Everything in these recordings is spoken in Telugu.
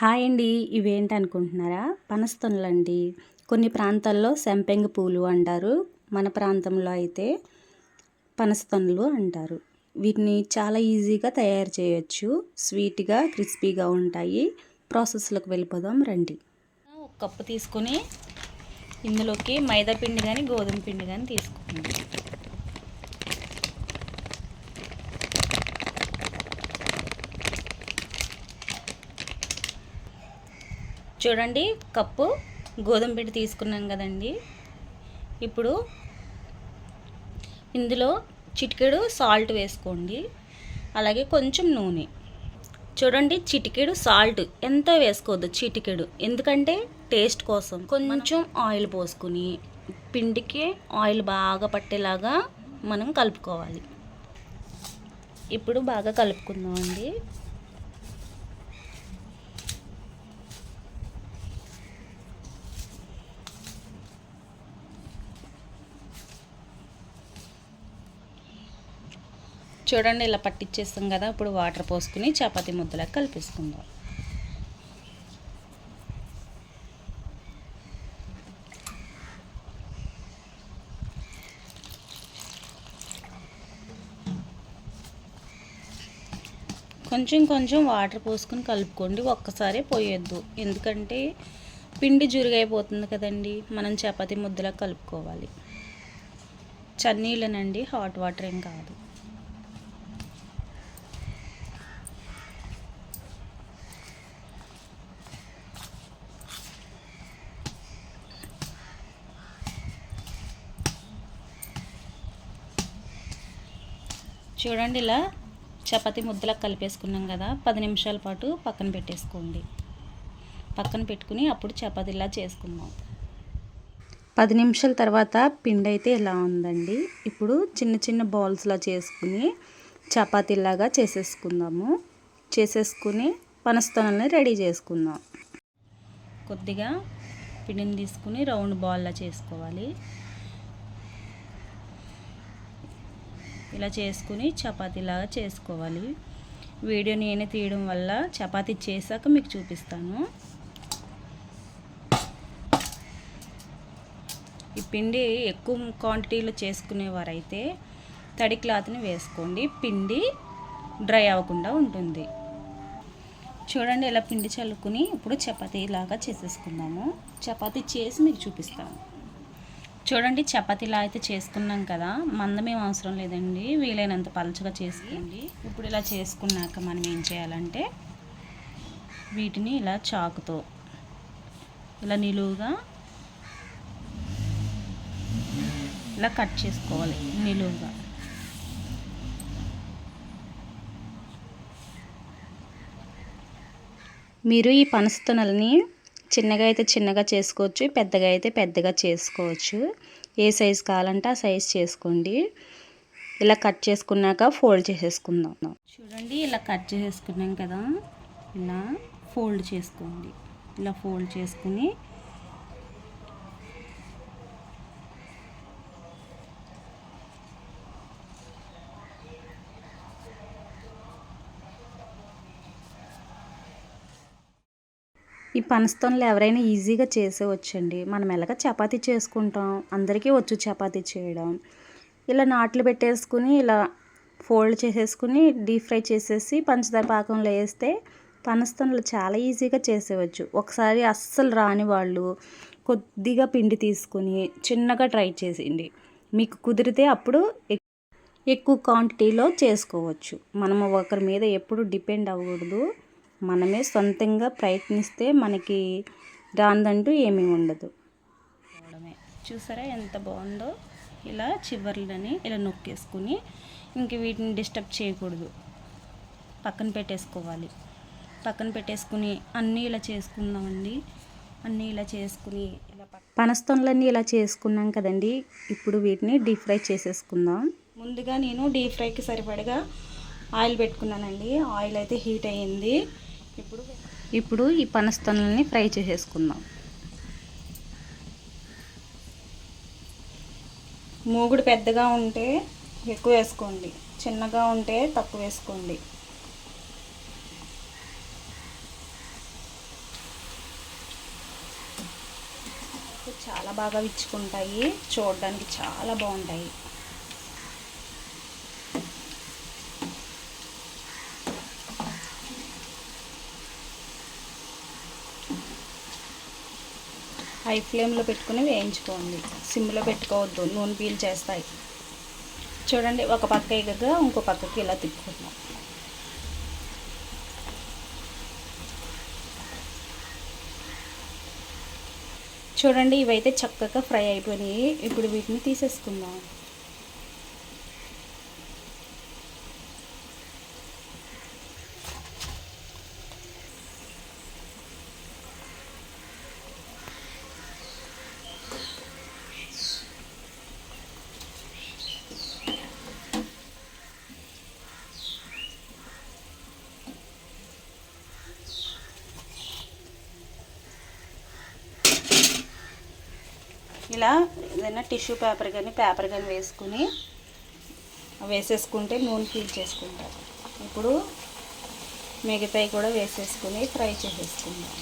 హాయ్ అండి. ఇవేంటి అనుకుంటున్నారా పనస్తనులండి కొన్ని ప్రాంతాల్లో సెంపెంగ పూలు అంటారు. మన ప్రాంతంలో అయితే పనస్తనులు అంటారు. వీటిని చాలా ఈజీగా తయారు చేయొచ్చు. స్వీట్గా క్రిస్పీగా ఉంటాయి. ప్రాసెస్లోకి వెళ్ళిపోదాం రండి. ఒక కప్పు తీసుకొని ఇందులోకి మైదా పిండి కానీ గోధుమ పిండి కానీ తీసుకోండి చూడండి కప్పు గోధుమ పిండి తీసుకున్నాం కదండి. ఇప్పుడు ఇందులో చిటికెడు సాల్ట్ వేసుకోండి. అలాగే కొంచెం నూనె. చూడండి చిటికెడు సాల్ట్ ఎంత వేసుకోవద్దు చిటికెడు. ఎందుకంటే టేస్ట్ కోసం. కొంచెం ఆయిల్ పోసుకుని పిండికి ఆయిల్ బాగా పట్టేలాగా మనం కలుపుకోవాలి. ఇప్పుడు బాగా కలుపుకుందామండి. చూడండి ఇలా పట్టించేస్తాం కదా ఇప్పుడు వాటర్ పోసుకుని చపాతీ ముద్దలకు కలిపేసుకుందాం. కొంచెం కొంచెం వాటర్ పోసుకుని కలుపుకోండి ఒక్కసారే పోయొద్దు. ఎందుకంటే పిండి జురుగైపోతుంది కదండి మనం చపాతీ ముద్దలా కలుపుకోవాలి. చన్నీళ్ళనండి హాట్ వాటర్ ఏం కాదు. చూడండి ఇలా చపాతీ ముద్దలకు కలిపేసుకున్నాం కదా పది నిమిషాల పాటు పక్కన పెట్టేసుకోండి. పక్కన పెట్టుకుని అప్పుడు చపాతీలా చేసుకుందాం. పది నిమిషాల తర్వాత పిండి అయితే ఇలా ఉందండి. ఇప్పుడు చిన్న చిన్న బాల్స్లా చేసుకుని చపాతీలాగా చేసేసుకుందాము. చేసేసుకుని పనస్తోనల్ని రెడీ చేసుకుందాం. కొద్దిగా పిండిని తీసుకుని రౌండ్ బాల్లా చేసుకోవాలి. ఇలా చేసుకుని చపాతీలాగా చేసుకోవాలి. వీడియో నేనే తీయడం వల్ల చపాతీ చేశాక మీకు చూపిస్తాను. ఈ పిండి ఎక్కువ క్వాంటిటీలో చేసుకునేవారైతే తడి క్లాత్ని వేసుకోండి. పిండి డ్రై అవ్వకుండా ఉంటుంది. చూడండి ఇలా పిండి చల్లుకుని ఇప్పుడు చపాతీ లాగా చేసేసుకుందాము. చపాతీ చేసి మీకు చూపిస్తాను. చూడండి చపాతీలా అయితే చేసుకున్నాం కదా. మందమేం అవసరం లేదండి. వీలైనంత పలచగా చేసుకోండి ఇప్పుడు ఇలా చేసుకున్నాక మనం ఏం చేయాలంటే వీటిని ఇలా చాకుతో ఇలా నిలువుగా ఇలా కట్ చేసుకోవాలి. నిలువుగా. మీరు ఈ పనస్తనల్ని చిన్నగా అయితే చిన్నగా చేసుకోవచ్చు పెద్దగా అయితే పెద్దగా చేసుకోవచ్చు. ఏ సైజు కావాలంటే ఆ సైజ్ చేసుకోండి. ఇలా కట్ చేసుకున్నాక ఫోల్డ్ చేసేసుకుందాం. చూడండి ఇలా కట్ చేసేసుకున్నాం కదా. ఇలా ఫోల్డ్ చేసుకోండి. ఇలా ఫోల్డ్ చేసుకుని పనస్తోనలు ఎవరైనా ఈజీగా చేసేవచ్చండి. మనం ఎలాగ చపాతీ చేసుకుంటాం అందరికీ వచ్చు చపాతీ చేయడం. ఇలా నాట్లు పెట్టేసుకుని ఇలా ఫోల్డ్ చేసేసుకుని డీప్ ఫ్రై చేసేసి పంచదార పాకంలో వేస్తే పనస్తోనలు చాలా ఈజీగా చేసేవచ్చు. ఒకసారి అస్సలు రాని వాళ్ళు కొద్దిగా పిండి తీసుకుని చిన్నగా ట్రై చేసిండి మీకు కుదిరితే అప్పుడు ఎక్కువ క్వాంటిటీలో చేసుకోవచ్చు. మనము ఒకరి మీద ఎప్పుడు డిపెండ్ అవ్వకూడదు. మనమే సొంతంగా ప్రయత్నిస్తే మనకి రాందంటూ ఏమీ ఉండదు. చూసారా ఎంత బాగుందో? ఇలా చివర్లని ఇలా నొక్కేసుకుని ఇంక వీటిని డిస్టర్బ్ చేయకూడదు. పక్కన పెట్టేసుకోవాలి. పక్కన పెట్టేసుకుని అన్నీ ఇలా చేసుకుందామండి. అన్నీ ఇలా చేసుకుని ఇలా పనస్తోన్లన్నీ ఇలా చేసుకున్నాం కదండి. ఇప్పుడు వీటిని డీప్ ఫ్రై చేసేసుకుందాం. ముందుగా నేను డీప్ ఫ్రైకి సరిపడగా ఆయిల్ పెట్టుకున్నానండి. ఆయిల్ అయితే హీట్ అయ్యింది. ఇప్పుడు ఈ పనస్తనల్ని ఫ్రై చేసేసుకుందాం. మూగుడు పెద్దగా ఉంటే ఎక్కువ వేసుకోండి. చిన్నగా ఉంటే తక్కువ వేసుకోండి. చాలా బాగా విచ్చుకుంటాయి. చూడడానికి చాలా బాగుంటాయి. హై ఫ్లేమ్లో పెట్టుకుని వేయించుకోండి. సిమ్లో పెట్టుకోవద్దు. నూనె పీల్ చేస్తాయి. చూడండి ఒక పక్క ఎగగా ఇంకో పక్కకి ఇలా తిప్పుకుందాం. చూడండి ఇవైతే చక్కగా ఫ్రై అయిపోయినాయి. ఇప్పుడు వీటిని తీసేసుకుందాం. ఇలా ఏదైనా టిష్యూ పేపర్ కానీ పేపర్ కానీ వేసుకుని వేసేసుకుంటే నూనె ఫీల్ చేసుకుంటాం ఇప్పుడు మిగతాయి కూడా వేసేసుకుని ఫ్రై చేసేసుకుందాం.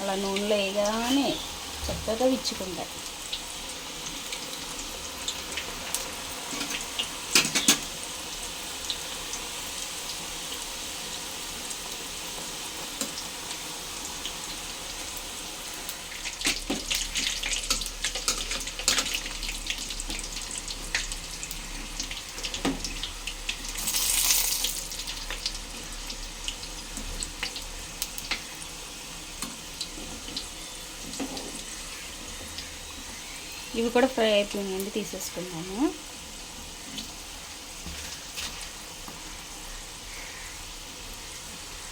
అలా నూనెలో వేయగానే చక్కగా విచ్చుకుంటాయి ఇవి కూడా ఫ్రై అయిపోయినాయండి తీసేసుకున్నాము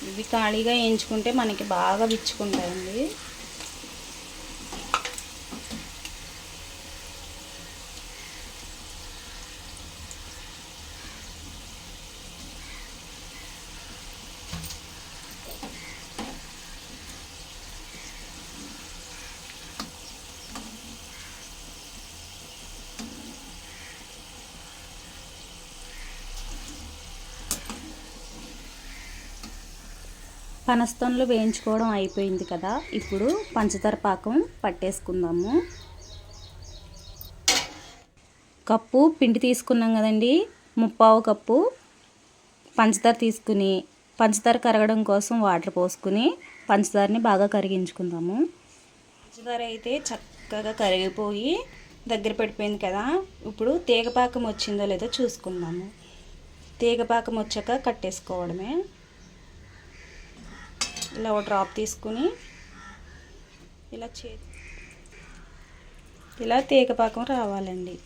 ఇవి ఖాళీగా వేయించుకుంటే మనకి బాగా విచ్చుకుంటాయండి. పనస్తోన్లు వేయించుకోవడం అయిపోయింది కదా. ఇప్పుడు పంచదార పాకం పట్టేసుకుందాము. కప్పు పిండి తీసుకున్నాం కదండి. ముప్పావు కప్పు పంచదార తీసుకుని పంచదార కరగడం కోసం వాటర్ పోసుకుని పంచదారని బాగా కరిగించుకుందాము. పంచదార అయితే చక్కగా కరిగిపోయి దగ్గర పడిపోయింది కదా. ఇప్పుడు తీగపాకం వచ్చిందో లేదో చూసుకుందాము. తీగపాకం వచ్చాక కట్టేసుకోవడమే. ఇలా ఒక డ్రాప్ తీసుకుని ఇలా చే ఇలా తీగపాకం రావాలండి.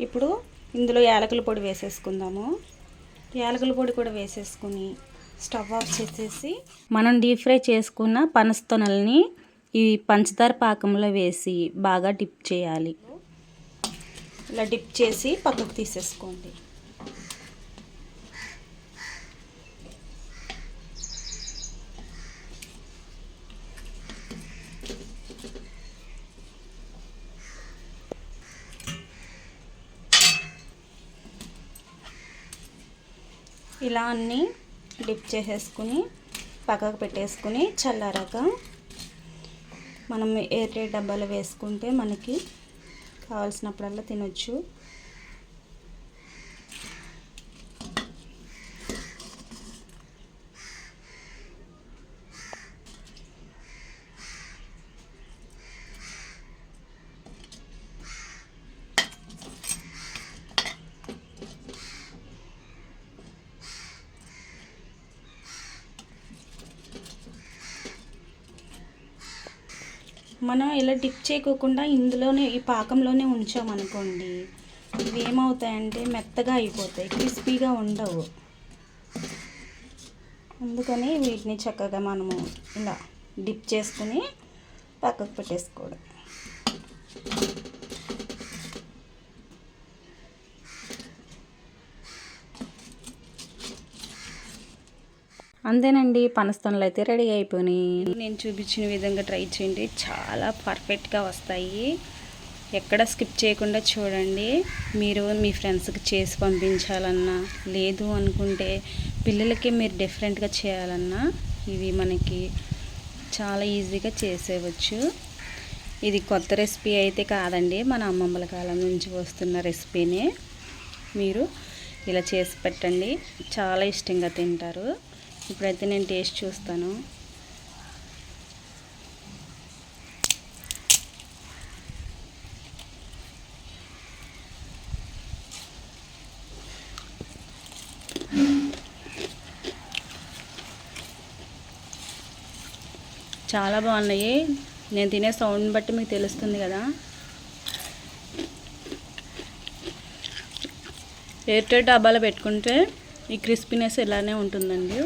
ఇప్పుడు ఇందులో యాలకుల పొడి వేసేసుకుందాము. యాలకుల పొడి కూడా వేసేసుకుని స్టవ్ ఆఫ్ చేసేసి మనం డీప్ ఫ్రై చేసుకున్న పనస్తొనల్ని ఈ పంచదార పాకంలో వేసి బాగా డిప్ చేయాలి. ఇలా డిప్ చేసి పక్కకు తీసేసుకోండి. ఇలా అన్నీ డిప్ చేసేసుకుని పక్కకు పెట్టేసుకుని చల్లారాక మనం ఎయిర్ డబ్బాలో వేసుకుంటే మనకి కావాల్సినప్పుడల్లా తినొచ్చు మనం ఇలా డిప్ చేయకోకుండా ఇందులోనే ఈ పాకంలోనే ఉంచామనుకోండి ఇవి ఏమవుతాయంటే మెత్తగా అయిపోతాయి క్రిస్పీగా ఉండవు. అందుకని వీటిని చక్కగా మనము ఇలా డిప్ చేసుకుని పక్కకు పెట్టేసుకోవడం. అంతేనండి పనస్తనలు అయితే రెడీ అయిపోయినాయి. నేను చూపించిన విధంగా ట్రై చేయండి చాలా పర్ఫెక్ట్గా వస్తాయి. ఎక్కడ స్కిప్ చేయకుండా చూడండి. మీరు మీ ఫ్రెండ్స్కి చేసి పంపించాలన్నా లేదు అనుకుంటే పిల్లలకి మీరు డిఫరెంట్గా చేయాలన్నా ఇవి మనకి చాలా ఈజీగా చేసేవచ్చు ఇది కొత్త రెసిపీ అయితే కాదండి మన అమ్మమ్మల కాలం నుంచి వస్తున్న రెసిపీనే. మీరు ఇలా చేసి పెట్టండి చాలా ఇష్టంగా తింటారు. ఇప్పుడైతే నేను టేస్ట్ చూస్తాను. చాలా బాగున్నాయి. నేను తినే సౌండ్ బట్టి మీకు తెలుస్తుంది కదా. ఎయిర్టెల్ డబ్బాలో పెట్టుకుంటే ఈ క్రిస్పీనెస్ ఇలానే ఉంటుందండి.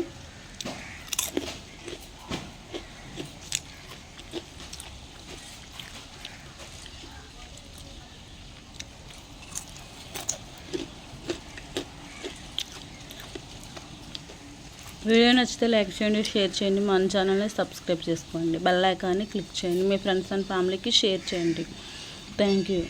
వీడియో నచ్చితే లైక్ చేయండి షేర్ చేయండి. మన ఛానల్ని సబ్స్క్రైబ్ చేసుకోండి. బెల్ ఐకాన్ని క్లిక్ చేయండి. మీ ఫ్రెండ్స్ అండ్ ఫ్యామిలీకి షేర్ చేయండి. Thank you.